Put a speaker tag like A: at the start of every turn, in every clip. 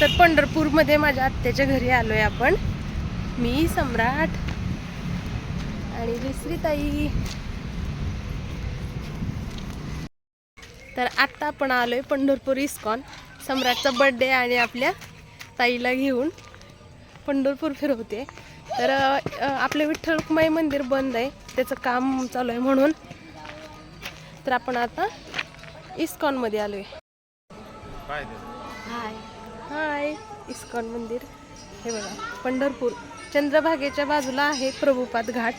A: तर पंढरपूरमध्ये माझ्या आत्याच्या घरी आलोय आपण. मी सम्राट आणि दुसरी ताई तर आत्ता आपण आलोय पंढरपूर इस्कॉन. सम्राटचा बर्थडे आणि आपल्या ताईला घेऊन पंढरपूर फिरवते. तर आपलं विठ्ठल रुक्माई मंदिर बंद आहे. त्याचं काम चालू आहे म्हणून. तर आपण आता इस्कॉनमध्ये आलोय. हाय. हाय इस्कॉन मंदिर. हे बघा पंढरपूर. चंद्रभागेच्या बाजूला आहे प्रभुपाद घाट.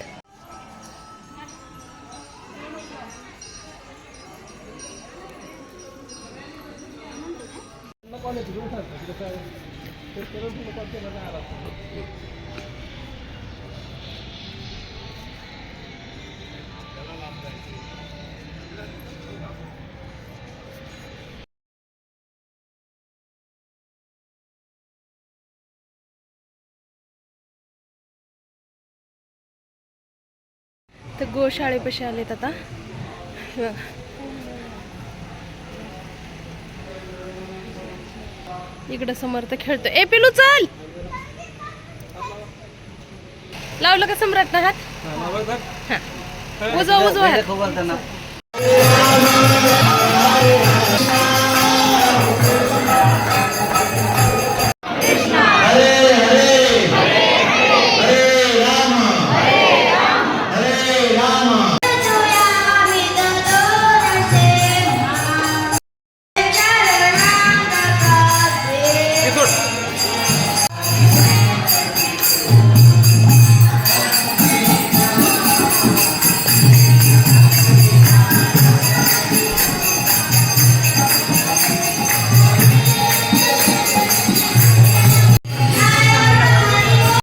A: तर गोशाळेपाशी आलेत आता. बघा. इकडं समर्थ खेळतो ए पिलू चल! लावलं का सम्राट ना हात? हा उजवा उजवा